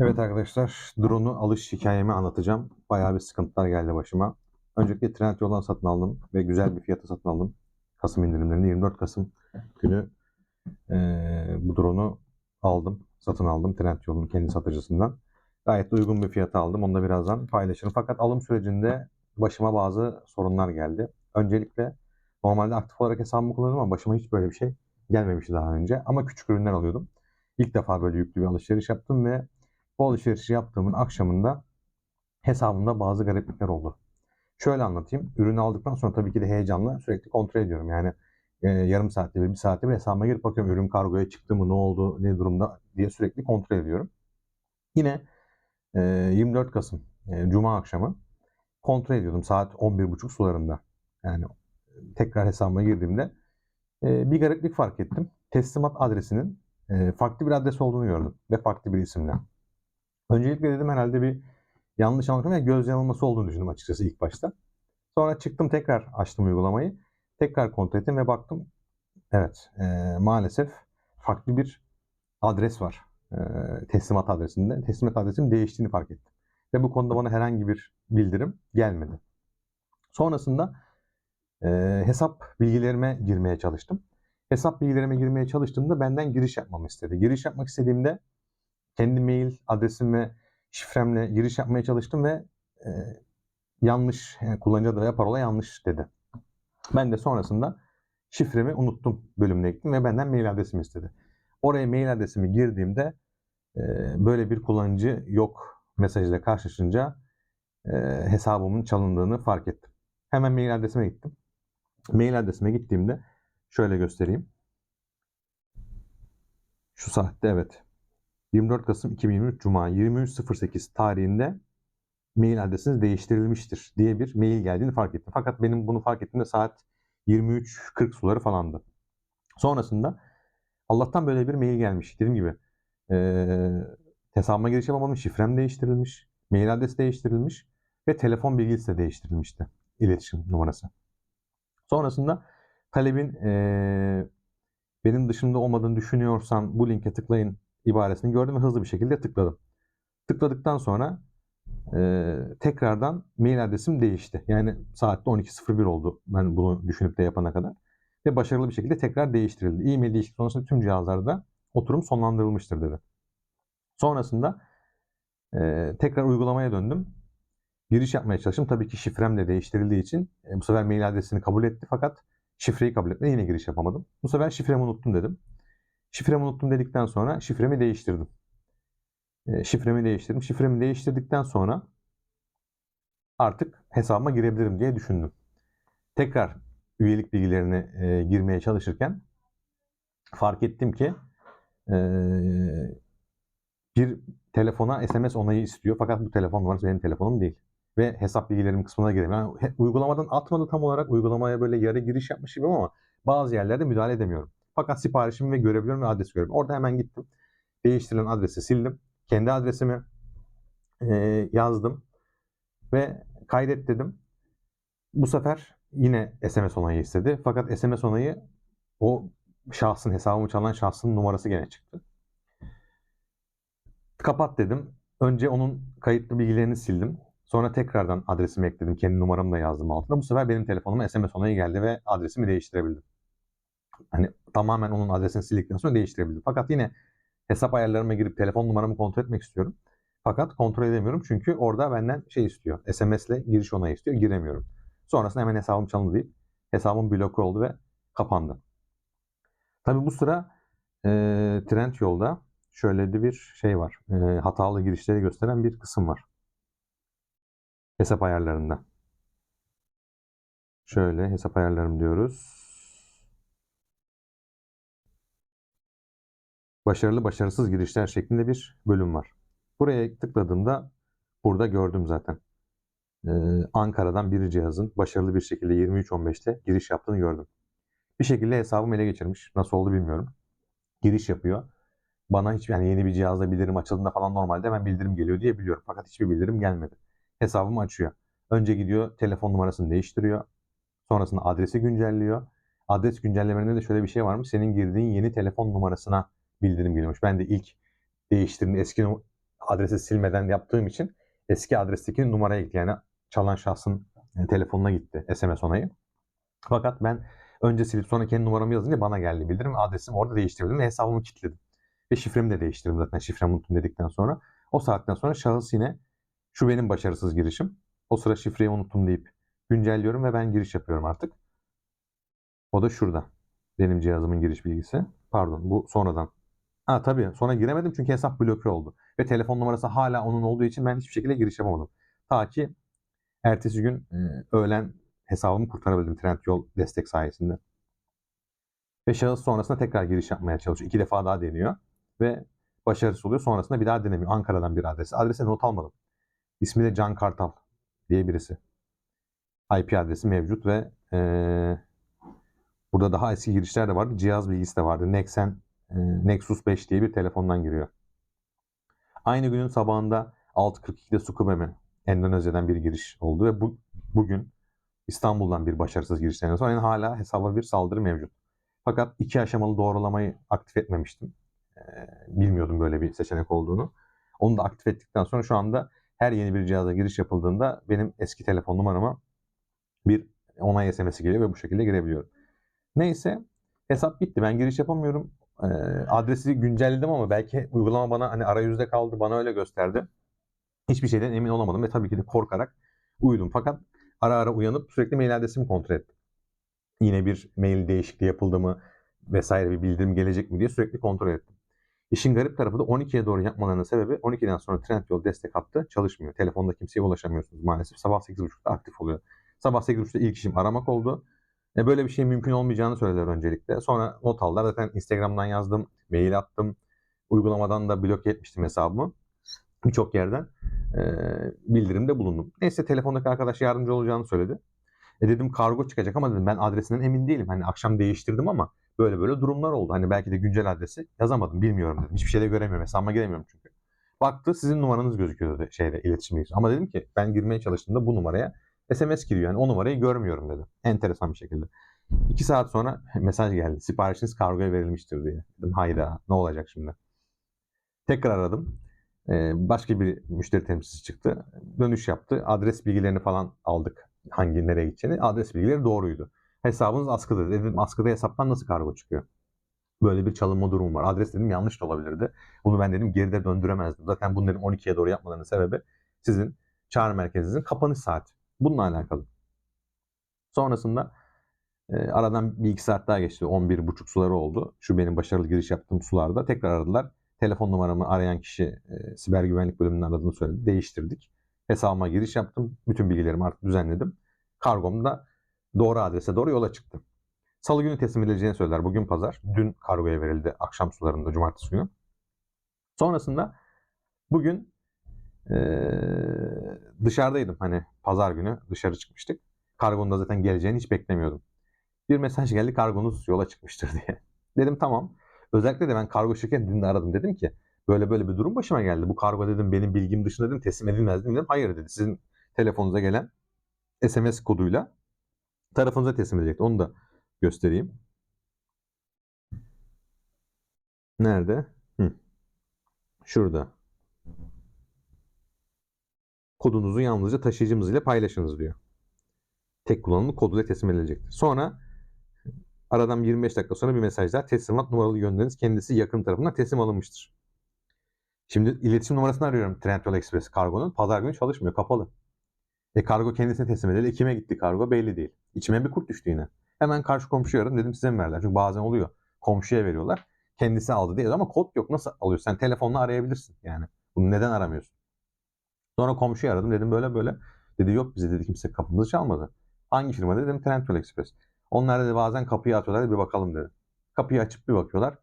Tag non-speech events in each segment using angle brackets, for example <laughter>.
Evet arkadaşlar, drone'u alış hikayemi anlatacağım. Bayağı bir sıkıntılar geldi başıma. Öncelikle Trendyol'dan satın aldım ve güzel bir fiyata satın aldım. Kasım indirimlerinde 24 Kasım günü eee, bu drone'u aldım. Satın aldım Trendyol'un kendi satıcısından. Gayet de uygun bir fiyata aldım. Onu da birazdan paylaşırım. Fakat alım sürecinde başıma bazı sorunlar geldi. Öncelikle normalde aktif olarak hesabımı kullanıyorum ama başıma hiç böyle bir şey gelmemişti daha önce. Ama küçük ürünler alıyordum. İlk defa böyle yüklü bir alışveriş yaptım ve bu alışverişi yaptığımın akşamında hesabımda bazı gariplikler oldu. Şöyle anlatayım. Ürünü aldıktan sonra tabii ki de heyecanla sürekli kontrol ediyorum. Yani e, yarım saatte bir, bir saatte bir hesabıma girip bakıyorum ürün kargoya çıktı mı, ne oldu, ne durumda diye sürekli kontrol ediyorum. Yine e, 24 Kasım e, Cuma akşamı kontrol ediyordum saat 11.30 sularında. Yani tekrar hesabıma girdiğimde e, bir gariplik fark ettim. Teslimat adresinin e, farklı bir adres olduğunu gördüm ve farklı bir isimle. Öncelikle dedim herhalde bir yanlış anlaşılma ve göz yanılması olduğunu düşündüm açıkçası ilk başta. Sonra çıktım tekrar açtım uygulamayı. Tekrar kontrol ettim ve baktım. Evet e, maalesef farklı bir adres var. E, teslimat adresinde. Teslimat adresim değiştiğini fark ettim. Ve bu konuda bana herhangi bir bildirim gelmedi. Sonrasında e, hesap bilgilerime girmeye çalıştım. Hesap bilgilerime girmeye çalıştığımda benden giriş yapmamı istedi. Giriş yapmak istediğimde kendi mail adresim şifremle giriş yapmaya çalıştım ve e, yanlış yani kullanıcı adı ve parola yanlış dedi. Ben de sonrasında şifremi unuttum bölümüne gittim ve benden mail adresimi istedi. Oraya mail adresimi girdiğimde e, böyle bir kullanıcı yok mesajıyla karşılaşınca e, hesabımın çalındığını fark ettim. Hemen mail adresime gittim. Mail adresime gittiğimde şöyle göstereyim. Şu saatte evet 24 Kasım 2023 Cuma 23.08 tarihinde mail adresiniz değiştirilmiştir diye bir mail geldiğini fark ettim. Fakat benim bunu fark ettiğimde saat 23.40 suları falandı. Sonrasında Allah'tan böyle bir mail gelmiş. Dediğim gibi ee, hesabıma giriş yapamadım. Şifrem değiştirilmiş. Mail adresi değiştirilmiş. Ve telefon bilgisi de değiştirilmişti. iletişim numarası. Sonrasında talebin ee, benim dışımda olmadığını düşünüyorsan bu linke tıklayın ibaresini gördüm ve hızlı bir şekilde tıkladım. Tıkladıktan sonra e, tekrardan mail adresim değişti. Yani saatte 12.01 oldu ben bunu düşünüp de yapana kadar. Ve başarılı bir şekilde tekrar değiştirildi. E-mail değişikliği sonrasında tüm cihazlarda oturum sonlandırılmıştır dedi. Sonrasında e, tekrar uygulamaya döndüm. Giriş yapmaya çalıştım. Tabii ki şifrem de değiştirildiği için e, bu sefer mail adresini kabul etti fakat şifreyi kabul etmedi. Yine giriş yapamadım. Bu sefer şifremi unuttum dedim. Şifremi unuttum dedikten sonra şifremi değiştirdim. E, şifremi değiştirdim. Şifremi değiştirdikten sonra artık hesabıma girebilirim diye düşündüm. Tekrar üyelik bilgilerini e, girmeye çalışırken fark ettim ki e, bir telefona SMS onayı istiyor. Fakat bu telefon numarası benim telefonum değil. Ve hesap bilgilerim kısmına giremiyorum. Yani uygulamadan atmadı tam olarak uygulamaya böyle yarı giriş yapmış gibi ama bazı yerlerde müdahale edemiyorum. Fakat siparişimi ve görebiliyorum ve adresi görebiliyorum. Orada hemen gittim. Değiştirilen adresi sildim. Kendi adresimi e, yazdım ve kaydet dedim. Bu sefer yine SMS onayı istedi. Fakat SMS onayı o şahsın hesabımı çalan şahsın numarası gene çıktı. Kapat dedim. Önce onun kayıtlı bilgilerini sildim. Sonra tekrardan adresimi ekledim. Kendi numaramı da yazdım altına. Bu sefer benim telefonuma SMS onayı geldi ve adresimi değiştirebildim. Hani tamamen onun adresini sildikten sonra değiştirebildim. Fakat yine hesap ayarlarıma girip telefon numaramı kontrol etmek istiyorum. Fakat kontrol edemiyorum çünkü orada benden şey istiyor. SMS ile giriş onayı istiyor. Giremiyorum. Sonrasında hemen hesabım çalındı deyip hesabım bloke oldu ve kapandı. Tabi bu sıra e, trend yolda şöyle de bir şey var. E, hatalı girişleri gösteren bir kısım var. Hesap ayarlarında. Şöyle hesap ayarlarım diyoruz. Başarılı başarısız girişler şeklinde bir bölüm var. Buraya tıkladığımda burada gördüm zaten. Ee, Ankara'dan bir cihazın başarılı bir şekilde 23.15'te giriş yaptığını gördüm. Bir şekilde hesabımı ele geçirmiş. Nasıl oldu bilmiyorum. Giriş yapıyor. Bana hiç yani yeni bir cihazda bildirim açıldığında falan normalde hemen bildirim geliyor diye biliyorum. Fakat hiçbir bildirim gelmedi. Hesabımı açıyor. Önce gidiyor telefon numarasını değiştiriyor. Sonrasında adresi güncelliyor. Adres güncellemelerinde de şöyle bir şey varmış. Senin girdiğin yeni telefon numarasına bildirim geliyormuş. Ben de ilk değiştirdim eski adresi silmeden yaptığım için eski adresteki numaraya gitti. Yani çalan şahsın e, telefonuna gitti SMS onayı. Fakat ben önce silip sonra kendi numaramı yazınca bana geldi bildirim. Adresimi orada değiştirdim ve hesabımı kilitledim. Ve şifremi de değiştirdim zaten şifremi unuttum dedikten sonra. O saatten sonra şahıs yine şu benim başarısız girişim. O sıra şifreyi unuttum deyip güncelliyorum ve ben giriş yapıyorum artık. O da şurada. Benim cihazımın giriş bilgisi. Pardon bu sonradan. Ha tabii sonra giremedim çünkü hesap bloke oldu. Ve telefon numarası hala onun olduğu için ben hiçbir şekilde giriş yapamadım. Ta ki ertesi gün e, öğlen hesabımı kurtarabildim Trendyol destek sayesinde. Ve şahıs sonrasında tekrar giriş yapmaya çalışıyor. İki defa daha deniyor. Ve başarısız oluyor. Sonrasında bir daha denemiyor. Ankara'dan bir adresi. Adrese not almadım. İsmi de Can Kartal diye birisi. IP adresi mevcut ve eee, burada daha eski girişler de vardı. Cihaz bilgisi de vardı. Nexen Nexus 5 diye bir telefondan giriyor. Aynı günün sabahında 6.42'de Sukubeme Endonezya'dan bir giriş oldu ve bu bugün İstanbul'dan bir başarısız girişten sonra yani hala hesaba bir saldırı mevcut. Fakat iki aşamalı doğrulamayı aktif etmemiştim. Ee, bilmiyordum böyle bir seçenek olduğunu. Onu da aktif ettikten sonra şu anda her yeni bir cihaza giriş yapıldığında benim eski telefon numarama bir onay SMS'i geliyor ve bu şekilde girebiliyorum. Neyse hesap bitti. Ben giriş yapamıyorum. Ee, adresi güncelledim ama belki uygulama bana hani arayüzde kaldı. Bana öyle gösterdi. Hiçbir şeyden emin olamadım ve tabii ki de korkarak uyudum. Fakat ara ara uyanıp sürekli mail adresimi kontrol ettim. Yine bir mail değişikliği yapıldı mı vesaire bir bildirim gelecek mi diye sürekli kontrol ettim. İşin garip tarafı da 12'ye doğru yapmalarının sebebi 12'den sonra Trendyol destek hattı çalışmıyor. Telefonda kimseye ulaşamıyorsunuz maalesef. Sabah 8.30'da aktif oluyor. Sabah 8.30'da ilk işim aramak oldu. E böyle bir şeyin mümkün olmayacağını söylediler öncelikle. Sonra not aldılar. Zaten Instagram'dan yazdım, mail attım. Uygulamadan da bloke etmiştim hesabımı. Birçok yerden e, bildirimde bulundum. Neyse telefondaki arkadaş yardımcı olacağını söyledi. E dedim kargo çıkacak ama dedim ben adresinden emin değilim. Hani akşam değiştirdim ama böyle böyle durumlar oldu. Hani belki de güncel adresi yazamadım bilmiyorum dedim. Hiçbir şey de göremiyorum. Hesabıma giremiyorum çünkü. Baktı sizin numaranız gözüküyor dedi şeyde iletişim. Ama dedim ki ben girmeye çalıştığımda bu numaraya SMS giriyor. Yani o numarayı görmüyorum dedi. Enteresan bir şekilde. İki saat sonra <laughs> mesaj geldi. Siparişiniz kargoya verilmiştir diye. Dedim hayda ne olacak şimdi? Tekrar aradım. Ee, başka bir müşteri temsilcisi çıktı. Dönüş yaptı. Adres bilgilerini falan aldık. Hangi nereye gideceğini. Adres bilgileri doğruydu. Hesabınız askıda. Dedim askıda hesaptan nasıl kargo çıkıyor? Böyle bir çalınma durumu var. Adres dedim yanlış da olabilirdi. Bunu ben dedim geride döndüremezdim. Zaten dedim 12'ye doğru yapmalarının sebebi sizin çağrı merkezinizin kapanış saati. Bununla alakalı. Sonrasında e, aradan bir iki saat daha geçti. 11.30 suları oldu. Şu benim başarılı giriş yaptığım sularda. Tekrar aradılar. Telefon numaramı arayan kişi e, siber güvenlik bölümünün aradığını söyledi. Değiştirdik. Hesabıma giriş yaptım. Bütün bilgilerimi artık düzenledim. Kargom da doğru adrese doğru yola çıktı. Salı günü teslim edileceğini söylediler. Bugün pazar. Dün kargoya verildi akşam sularında cumartesi günü. Sonrasında bugün ee, dışarıdaydım hani pazar günü dışarı çıkmıştık. Kargonun da zaten geleceğini hiç beklemiyordum. Bir mesaj geldi kargonuz yola çıkmıştır <laughs> diye. Dedim tamam. Özellikle de ben kargo şirketi dün de aradım. Dedim ki böyle böyle bir durum başıma geldi. Bu kargo dedim benim bilgim dışında dedim teslim edilmez dedim. Hayır dedi. Sizin telefonunuza gelen SMS koduyla tarafınıza teslim edecekti. Onu da göstereyim. Nerede? Hı. Şurada kodunuzu yalnızca taşıyıcımız ile paylaşınız diyor. Tek kullanımlı koduyla teslim edilecektir. Sonra aradan 25 dakika sonra bir mesaj daha teslimat numaralı gönderiniz kendisi yakın tarafından teslim alınmıştır. Şimdi iletişim numarasını arıyorum Trendyol Express kargonun. Pazar günü çalışmıyor, kapalı. E kargo kendisine teslim edildi. Kime gitti kargo belli değil. İçime bir kurt düştü yine. Hemen karşı komşuyu aradım. Dedim size mi verdiler? Çünkü bazen oluyor. Komşuya veriyorlar. Kendisi aldı diye ama kod yok. Nasıl alıyorsun? Sen telefonla arayabilirsin yani. Bunu neden aramıyorsun? Sonra komşuyu aradım dedim böyle böyle. Dedi yok bize dedi kimse kapımızı çalmadı. Hangi firma dedim Trendyol Express. Onlar dedi bazen kapıyı atıyorlar bir bakalım dedi. Kapıyı açıp bir bakıyorlar.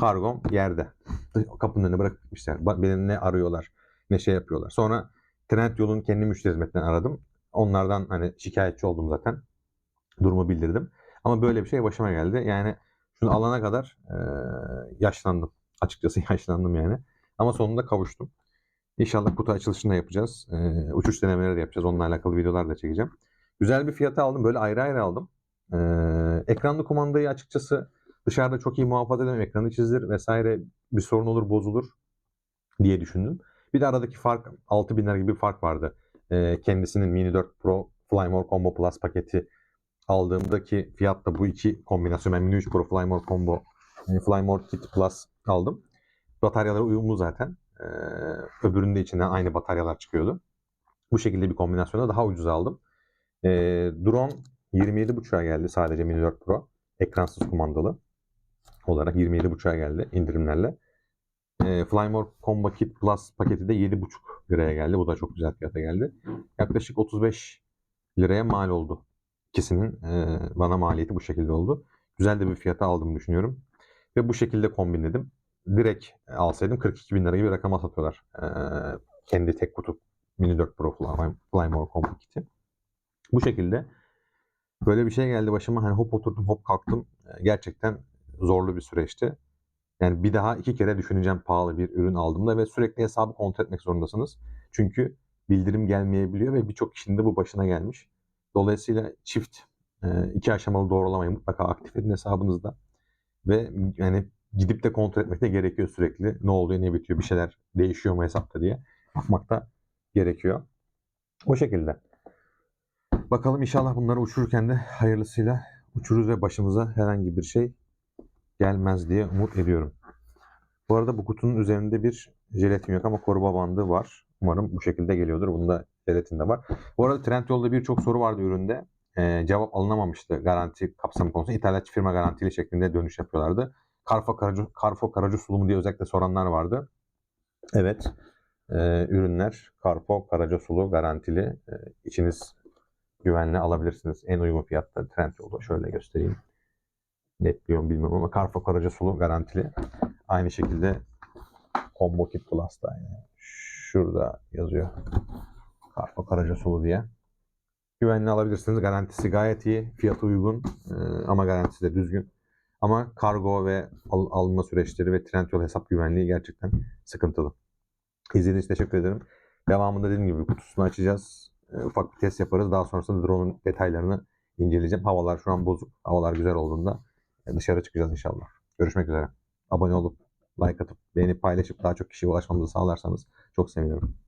Kargom yerde. <laughs> Kapının önüne bırakıp gitmişler. Beni ne arıyorlar ne şey yapıyorlar. Sonra Trendyol'un kendi müşteri hizmetinden aradım. Onlardan hani şikayetçi oldum zaten. Durumu bildirdim. Ama böyle bir şey başıma geldi. Yani şunu alana kadar e, yaşlandım. Açıkçası <laughs> yaşlandım yani. Ama sonunda kavuştum. İnşallah kutu açılışını da yapacağız. Ee, uçuş denemeleri de yapacağız. Onunla alakalı videolar da çekeceğim. Güzel bir fiyata aldım. Böyle ayrı ayrı aldım. Ee, ekranlı kumandayı açıkçası dışarıda çok iyi muhafaza edemem. Ekranı çizilir vesaire bir sorun olur bozulur diye düşündüm. Bir de aradaki fark 6000 lira gibi bir fark vardı. Ee, kendisinin Mini 4 Pro Flymore Combo Plus paketi aldığımdaki fiyatla bu iki kombinasyon. Ben Mini 3 Pro Flymore Combo Flymore Kit Plus aldım. Bataryaları uyumlu zaten. Ee, öbüründe içinden aynı bataryalar çıkıyordu. Bu şekilde bir kombinasyonda daha ucuz aldım. Ee, drone 27.5'a geldi sadece Mini 4 Pro. Ekransız kumandalı olarak 27.5'a geldi indirimlerle. E, Flymore Combo Kit Plus paketi de 7.5 liraya geldi. Bu da çok güzel fiyata geldi. Yaklaşık 35 liraya mal oldu. İkisinin e, bana maliyeti bu şekilde oldu. Güzel de bir fiyata aldığımı düşünüyorum. Ve bu şekilde kombinledim. Direkt alsaydım 42 bin lira gibi rakama satıyorlar. E, kendi tek kutu Mini 4 Pro Fly- Flymore Combo Kit'i. Bu şekilde böyle bir şey geldi başıma. Hani hop oturdum hop kalktım. E, Gerçekten zorlu bir süreçti. Yani bir daha iki kere düşüneceğim pahalı bir ürün aldığımda ve sürekli hesabı kontrol etmek zorundasınız. Çünkü bildirim gelmeyebiliyor ve birçok kişinin de bu başına gelmiş. Dolayısıyla çift e, iki aşamalı doğrulamayı mutlaka aktif edin hesabınızda. Ve yani gidip de kontrol etmek de gerekiyor sürekli. Ne oluyor, ne bitiyor, bir şeyler değişiyor mu hesapta diye bakmak da gerekiyor. O şekilde. Bakalım inşallah bunları uçururken de hayırlısıyla uçururuz ve başımıza herhangi bir şey gelmez diye umut ediyorum. Bu arada bu kutunun üzerinde bir jelatin yok ama koruma bandı var. Umarım bu şekilde geliyordur. Bunda jelatin de var. Bu arada Trendyol'da birçok soru vardı üründe. Ee, cevap alınamamıştı garanti kapsamı konusunda. İthalatçı firma garantili şeklinde dönüş yapıyorlardı. Carfo Karaca, Carfo Karaca sulumu diye özellikle soranlar vardı. Evet. Ee, ürünler Carfo Karaca sulu garantili. Ee, içiniz güvenli alabilirsiniz. En uygun fiyatta Trendyol'da. Şöyle göstereyim netliyorum bilmiyorum ama Carfo Karaca Sulu garantili. Aynı şekilde Combo Kit Plus'ta yani. Şurada yazıyor. Carfo Karaca Sulu diye. Güvenli alabilirsiniz. Garantisi gayet iyi. Fiyatı uygun Ee, ama garantisi de düzgün. Ama kargo ve al- alınma süreçleri ve Trendyol hesap güvenliği gerçekten sıkıntılı. İzlediğiniz için teşekkür ederim. Devamında dediğim gibi kutusunu açacağız. Ee, ufak bir test yaparız. Daha sonrasında drone'un detaylarını inceleyeceğim. Havalar şu an bozuk. Havalar güzel olduğunda e, dışarı çıkacağız inşallah. Görüşmek üzere. Abone olup like atıp beğenip paylaşıp daha çok kişiye ulaşmamızı sağlarsanız çok sevinirim.